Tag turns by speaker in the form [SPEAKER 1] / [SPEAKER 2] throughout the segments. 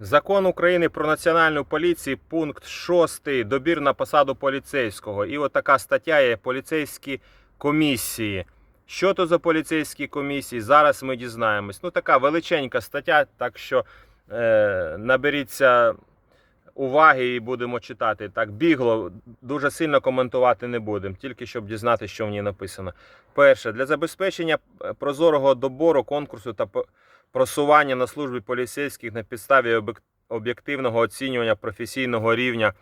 [SPEAKER 1] Закон України про національну поліцію, пункт 6, добір на посаду поліцейського. І от така стаття є поліцейські комісії. Що то за поліцейські комісії? Зараз ми дізнаємось. Ну, така величенька стаття, так що е, наберіться уваги і будемо читати. Так, бігло, дуже сильно коментувати не будемо, тільки щоб дізнатися, що в ній написано. Перше, для забезпечення е, прозорого добору, конкурсу та просування на службі поліцейських на підставі об'єктивного оцінювання професійного рівня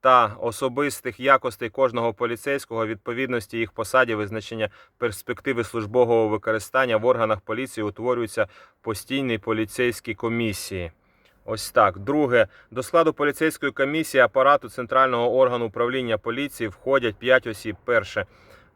[SPEAKER 1] та особистих якостей кожного поліцейського, відповідності їх посаді, визначення перспективи службового використання в органах поліції утворюються постійні поліцейські комісії. Ось так. Друге, до складу поліцейської комісії апарату центрального органу управління поліції входять 5 осіб. Перше,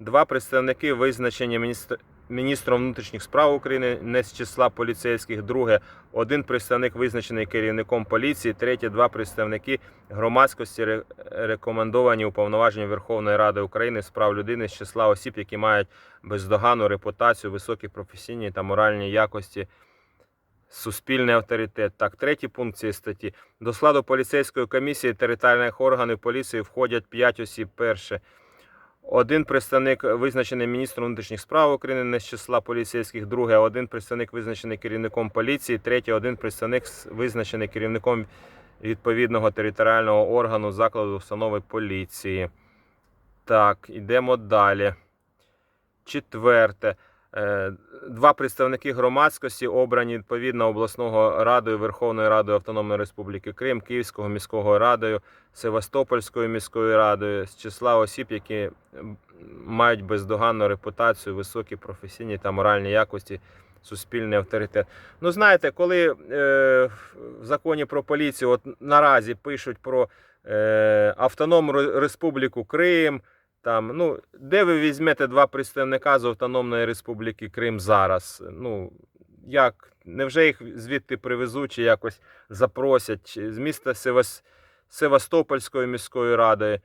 [SPEAKER 1] два представники визначені міністр... міністром внутрішніх справ України не з числа поліцейських. Друге, один представник визначений керівником поліції. Третє, два представники громадськості рекомендовані уповноважені Верховної Ради України з прав людини з числа осіб, які мають бездоганну репутацію, високі професійні та моральні якості. Суспільний авторитет. Так, третій пункт цієї статті. До складу поліцейської комісії територіальних органів поліції входять 5 осіб. Перше. Один представник визначений міністром внутрішніх справ України не з числа поліцейських. Друге, один представник визначений керівником поліції. Третє, один представник визначений керівником відповідного територіального органу закладу установи поліції. Так, йдемо далі. Четверте. Е, Два представники громадськості обрані відповідно обласного радою Верховної Ради Автономної Республіки Крим, Київського міського радою, Севастопольською міською радою з числа осіб, які мають бездоганну репутацію, високі професійні та моральні якості, суспільний авторитет. Ну, знаєте, коли е, в законі про поліцію от наразі пишуть про е, Автономну Республіку Крим. Там, ну, де ви візьмете два представника з Автономної Республіки Крим зараз? Ну, як? Невже їх звідти привезуть чи якось запросять? З міста Севас... Севастопольської міської ради?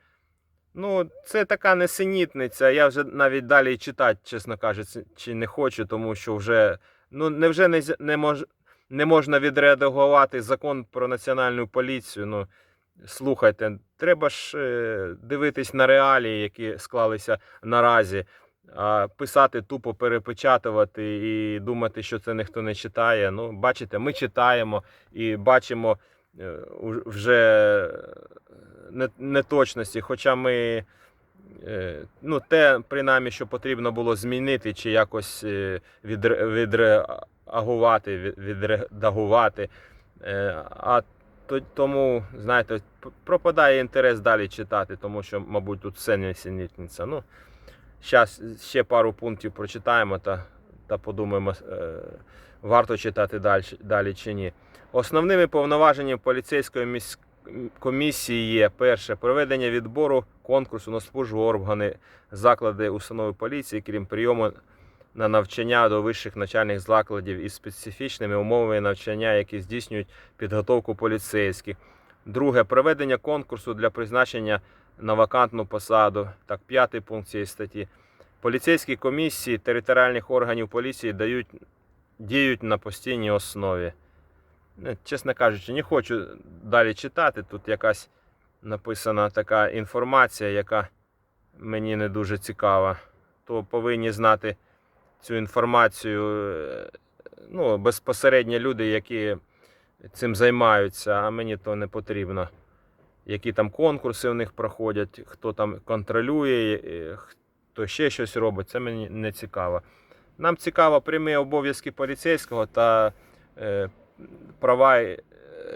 [SPEAKER 1] Ну, це така несенітниця. Я вже навіть далі читати, чесно кажучи, чи не хочу, тому що вже ну, невже не, не, мож... не можна відреагувати закон про національну поліцію? Ну, слухайте, треба ж е, дивитись на реалії, які склалися наразі. А писати тупо перепечатувати і думати, що це ніхто не читає. Ну, бачите, ми читаємо і бачимо е, вже неточності. Хоча ми е, ну, те, принаймні, що потрібно було змінити чи якось е, відреагувати, відредагувати. Е, А тому, знаєте, пропадає інтерес далі читати, тому що, мабуть, тут все несенітниця. Ну, зараз ще пару пунктів прочитаємо та, та подумаємо, е, варто читати далі, далі чи ні. Основними повноваженнями поліцейської місь... комісії є перше проведення відбору конкурсу на службу органи заклади установи поліції, крім прийому на навчання до вищих навчальних закладів із специфічними умовами навчання, які здійснюють підготовку поліцейських. Друге проведення конкурсу для призначення на вакантну посаду. Так, п'ятий пункт цієї статті. Поліцейські комісії територіальних органів поліції дають, діють на постійній основі. Ну, Чесно кажучи, не хочу далі читати. Тут якась написана така інформація, яка мені не дуже цікава. То повинні знати цю інформацію е, ну, безпосередньо люди, які цим займаються, а мені то не потрібно. Які там конкурси у них проходять, хто там контролює, хто ще щось робить, це мені не цікаво. Нам цікаво прямі обов'язки поліцейського та е, права е,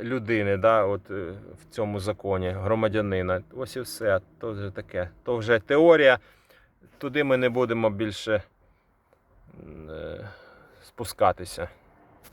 [SPEAKER 1] людини да, от, е, в цьому законі, громадянина. Ось і все. То вже таке. То вже теорія. Туди ми не будемо більше спускатися.